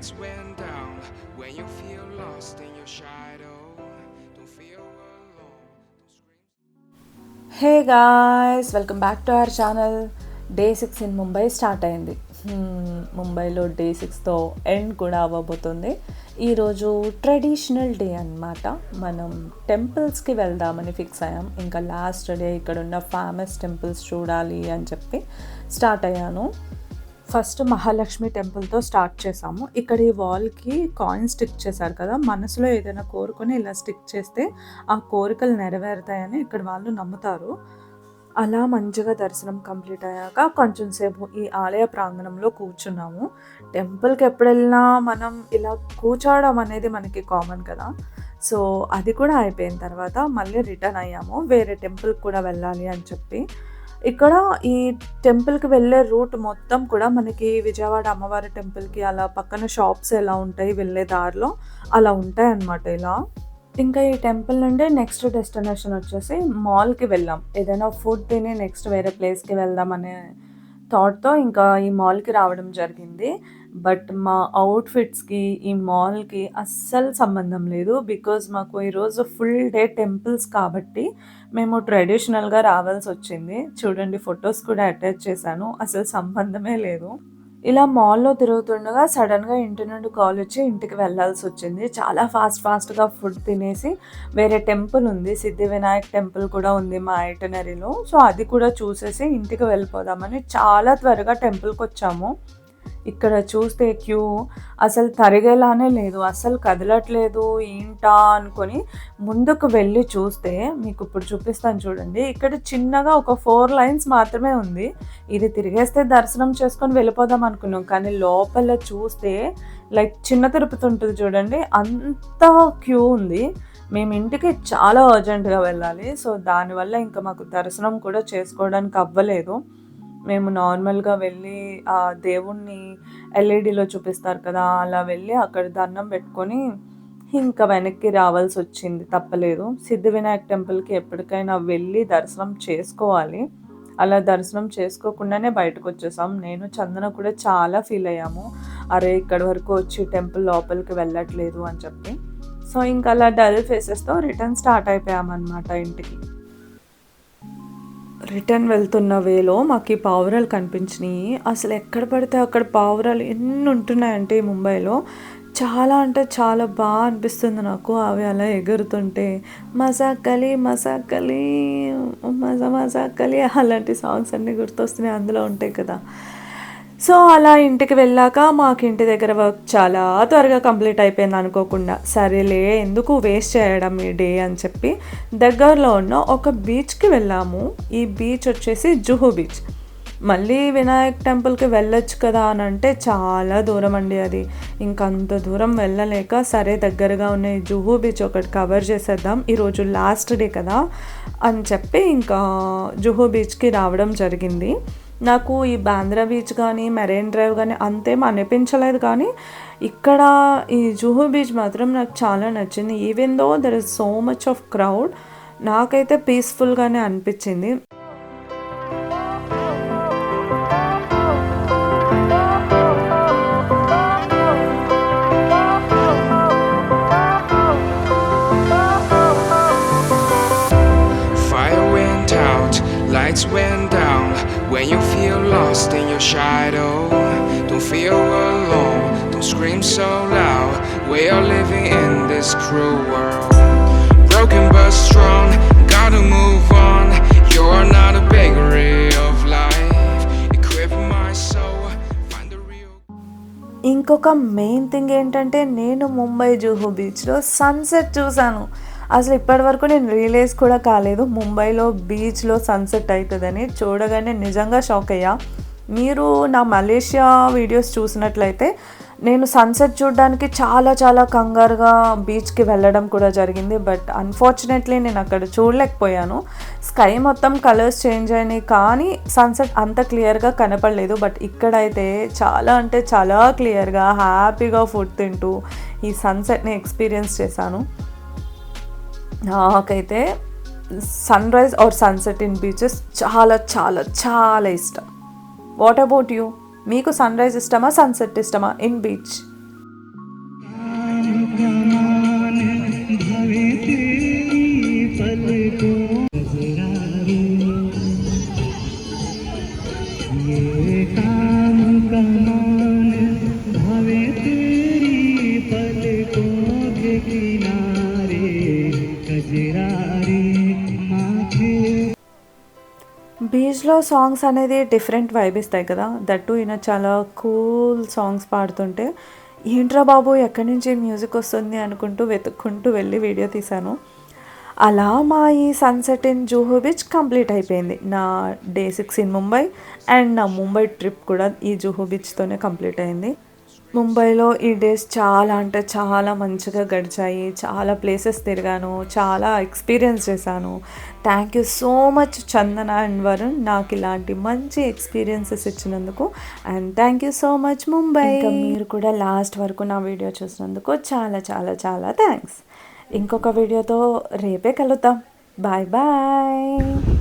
lights went down when you feel lost in your shadow. Don't feel alone. Don't scream. Hey guys, welcome back to our channel day six in Mumbai start అయింది ముంబైలో day సిక్స్తో end కూడా అవ్వబోతుంది ఈరోజు traditional day అన్నమాట మనం టెంపుల్స్కి వెళ్దామని fix అయ్యాం ఇంకా లాస్ట్ డే ఇక్కడ ఉన్న ఫేమస్ టెంపుల్స్ చూడాలి అని చెప్పి స్టార్ట్ అయ్యాను ఫస్ట్ మహాలక్ష్మి టెంపుల్తో స్టార్ట్ చేసాము. ఇక్కడ ఈ వాల్కి కాయిన్ స్టిక్ చేశారు కదా మనసులో ఏదైనా కోరుకొని ఇలా స్టిక్ చేస్తే ఆ కోరికలు నెరవేరుతాయని ఇక్కడ వాళ్ళు నమ్ముతారు. అలా మంచిగా దర్శనం కంప్లీట్ అయ్యాక కొంచెం సేపు ఈ ఆలయ ప్రాంగణంలో కూర్చున్నాము. టెంపుల్కి ఎప్పుడు వెళ్ళినా మనం ఇలా కూర్చోవడం అనేది మనకి కామన్ కదా. సో అది కూడా అయిపోయిన తర్వాత మళ్ళీ రిటర్న్ అయ్యాము. వేరే టెంపుల్కి కూడా వెళ్ళాలి అని చెప్పి. ఇక్కడ ఈ టెంపుల్కి వెళ్ళే రూట్ మొత్తం కూడా మనకి విజయవాడ అమ్మవారి టెంపుల్కి అలా పక్కన షాప్స్ ఎలా ఉంటాయి వెళ్ళే దారిలో అలా ఉంటాయి అన్నమాట ఇలా. ఇంకా ఈ టెంపుల్ నుండి నెక్స్ట్ డెస్టినేషన్ వచ్చేసి మాల్కి వెళ్ళాం. ఏదైనా ఫుడ్ తిని నెక్స్ట్ వేరే ప్లేస్కి వెళ్దాం అనే థాట్తో ఇంకా ఈ మాల్కి రావడం జరిగింది. బట్ మా అవుట్ఫిట్స్కి ఈ మాల్కి అస్సలు సంబంధం లేదు. బికాజ్ మాకు ఈరోజు ఫుల్ డే టెంపుల్స్ కాబట్టి మేము ట్రెడిషనల్గా రావాల్సి వచ్చింది. చూడండి ఫొటోస్ కూడా అటాచ్ చేశాను. అసలు సంబంధమే లేదు. ఇలా మాల్లో తిరుగుతుండగా సడన్గా ఇంటి నుండి కాల్ వచ్చి ఇంటికి వెళ్ళాల్సి వచ్చింది. చాలా ఫాస్ట్ ఫాస్ట్గా ఫుడ్ తినేసి వేరే టెంపుల్ ఉంది. సిద్ధి వినాయక్ టెంపుల్ కూడా ఉంది మా ఐటనరీలో సో అది కూడా చూసేసి ఇంటికి వెళ్ళిపోదామని చాలా త్వరగా టెంపుల్కి వచ్చాము. ఇక్కడ చూస్తే క్యూ అసలు తరిగేలానే లేదు అసలు కదలట్లేదు ఏంటా అనుకొని ముందుకు వెళ్ళి చూస్తే మీకు ఇప్పుడు చూపిస్తాను చూడండి. ఇక్కడ చిన్నగా ఒక ఫోర్ లైన్స్ మాత్రమే ఉంది. ఇది తిరిగేస్తే దర్శనం చేసుకొని వెళ్ళిపోదాం అనుకున్నాం. కానీ లోపల చూస్తే లైక్ చిన్న తిరుపతి ఉంటుంది చూడండి. అంత క్యూ ఉంది. మేము ఇంటికి చాలా అర్జెంటుగా వెళ్ళాలి. సో దానివల్ల ఇంకా మాకు దర్శనం కూడా చేసుకోవడానికి అవ్వలేదు. మేము నార్మల్గా వెళ్ళి ఆ దేవుణ్ణి ఎల్ఈడిలో చూపిస్తారు కదా అలా వెళ్ళి అక్కడ దండం పెట్టుకొని ఇంకా వెనక్కి రావాల్సి వచ్చింది తప్పలేదు. సిద్ధి వినాయక్ టెంపుల్కి ఎప్పటికైనా వెళ్ళి దర్శనం చేసుకోవాలి. అలా దర్శనం చేసుకోకుండానే బయటకు వచ్చేసాం. నేను చందన కూడా చాలా ఫీల్ అయ్యాము. అరే ఇక్కడి వరకు వచ్చి టెంపుల్ లోపలికి వెళ్ళట్లేదు అని చెప్పి. సో ఇంకా అలా డల్ ఫేసెస్తో రిటర్న్ స్టార్ట్ అయిపోయామన్నమాట ఇంటికి. రిటర్న్ వెళ్తున్న వేలో మాకు ఈ పావురాలు కనిపించినాయి. అసలు ఎక్కడ పడితే అక్కడ పావురాలు ఎన్ని ఉంటున్నాయంటే ముంబైలో. చాలా అంటే చాలా బాగా అనిపిస్తుంది నాకు అవి అలా ఎగురుతుంటే. మసాకలి మసాకలి మజా మసాకలి అలాంటి సాంగ్స్ అన్నీ గుర్తొస్తున్నాయి అందులో ఉంటాయి కదా. సో అలా ఇంటికి వెళ్ళాక మాకు ఇంటి దగ్గర వర్క్ చాలా త్వరగా కంప్లీట్ అయిపోయింది అనుకోకుండా. సరేలే ఎందుకు వేస్ట్ చేయడం ఈ డే అని చెప్పి దగ్గరలో ఉన్న ఒక బీచ్కి వెళ్ళాము. ఈ బీచ్ వచ్చేసి జుహు బీచ్ మళ్ళీ వినాయక్ టెంపుల్కి వెళ్ళొచ్చు కదా అని అంటే చాలా దూరం అండి అది. ఇంకంత అంత దూరం వెళ్ళలేక సరే దగ్గరగా ఉన్న ఈ జుహు బీచ్ ఒకటి కవర్ చేసేద్దాం. ఈరోజు లాస్ట్ డే కదా అని చెప్పి ఇంకా జుహు బీచ్కి రావడం జరిగింది. నాకు ఈ బాంద్రా బీచ్ కానీ మెరైన్ డ్రైవ్ కానీ అంతేం అనిపించలేదు కానీ ఇక్కడ ఈ జూహూ బీచ్ మాత్రం నాకు చాలా నచ్చింది even though there is so much of crowd నాకైతే పీస్ఫుల్గానే అనిపించింది lights went. When you feel lost in your shadow, don't feel alone. Don't scream so loud. We are living in this cruel world. Broken but strong, gotta move on. You're not a bakery of life. Equip my soul, find the real. ఇంకొక main thing ఏంటంటే నేను ముంబై జూహు బీచ్లో sunset చూశాను అసలు ఇప్పటివరకు నేను realise కూడా కాలేదు. ముంబైలో బీచ్లో సన్సెట్ అవుతుందని చూడగానే నిజంగా షాక్ అయ్యా. మీరు నా మలేషియా వీడియోస్ చూసినట్లయితే నేను సన్సెట్ చూడడానికి చాలా చాలా కంగారుగా బీచ్కి వెళ్ళడం కూడా జరిగింది. బట్ అన్ఫార్చునేట్లీ నేను అక్కడ చూడలేకపోయాను. స్కై మొత్తం కలర్స్ చేంజ్ అయినాయి. కానీ సన్సెట్ అంత క్లియర్గా కనపడలేదు. బట్ ఇక్కడైతే చాలా అంటే చాలా క్లియర్గా హ్యాపీగా ఫుడ్ తింటూ ఈ సన్సెట్ని ఎక్స్పీరియన్స్ చేశాను. నాకైతే sunrise or sunset in beaches చాలా చాలా చాలా ఇష్టం. వాట్ అబౌట్ యూ మీకు సన్ రైజ్ ఇష్టమా సన్సెట్ ఇష్టమా ఇన్ బీచ్ किनारे బీచ్లో సాంగ్స్ అనేది డిఫరెంట్ వైబ్ ఇస్తాయి కదా. దట్టు ఈయన చాలా కూల్ సాంగ్స్ పాడుతుంటే ఏంట్రా బాబు ఎక్కడి నుంచి మ్యూజిక్ వస్తుంది అనుకుంటూ వెతుక్కుంటూ వెళ్ళి వీడియో తీశాను. అలా మా ఈ sunset in Juhu beach complete అయిపోయింది. నా day six in Mumbai and నా ముంబై ట్రిప్ కూడా ఈ జూహో బీచ్తోనే కంప్లీట్ అయింది. ముంబైలో ఈ డేస్ చాలా అంటే చాలా మంచిగా గడిచాయి. చాలా ప్లేసెస్ తిరిగాను. చాలా ఎక్స్పీరియన్స్ చేశాను. Thank you so much Chandana and Varun నాకు ఇలాంటి మంచి ఎక్స్పీరియన్సెస్ ఇచ్చినందుకు and thank you so much Mumbai ఇంకా మీరు కూడా లాస్ట్ వరకు నా వీడియో చూసినందుకు చాలా చాలా చాలా థ్యాంక్స్ ఇంకొక వీడియోతో రేపే కలుద్దాం. Bye bye